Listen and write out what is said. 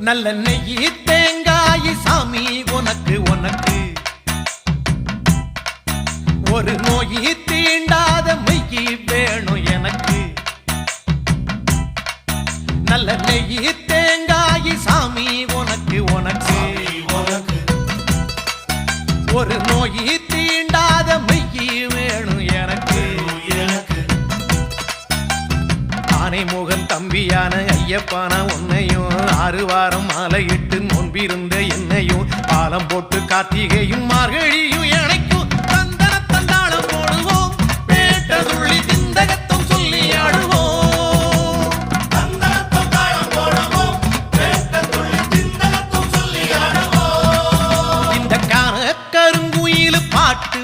நல்ல நெய்யி தேங்காய் சாமி உனக்கு உனக்கு. ஒரு நோயி தீண்டாத மெய்யி வேணும் எனக்கு. நல்ல நெய்யி தேங்காய் சாமி உனக்கு உனக்கு. உனக்கு. ஒரு நோயி ஆனை முகன் தம்பியான ஐயப்பான உன்னையும். ஆறு வாரம் மாலையிட்டு நோன்பிருந்த என்னையும். பாலம் போட்டு கார்த்திகையும் மார்கழியும் எனக்கும் தந்தன தந்தாளம் போடுவோம். பேட்ட திந்தகத்தம் சொல்லி ஆடுவோம். இந்த கருங்குயில் பாட்டு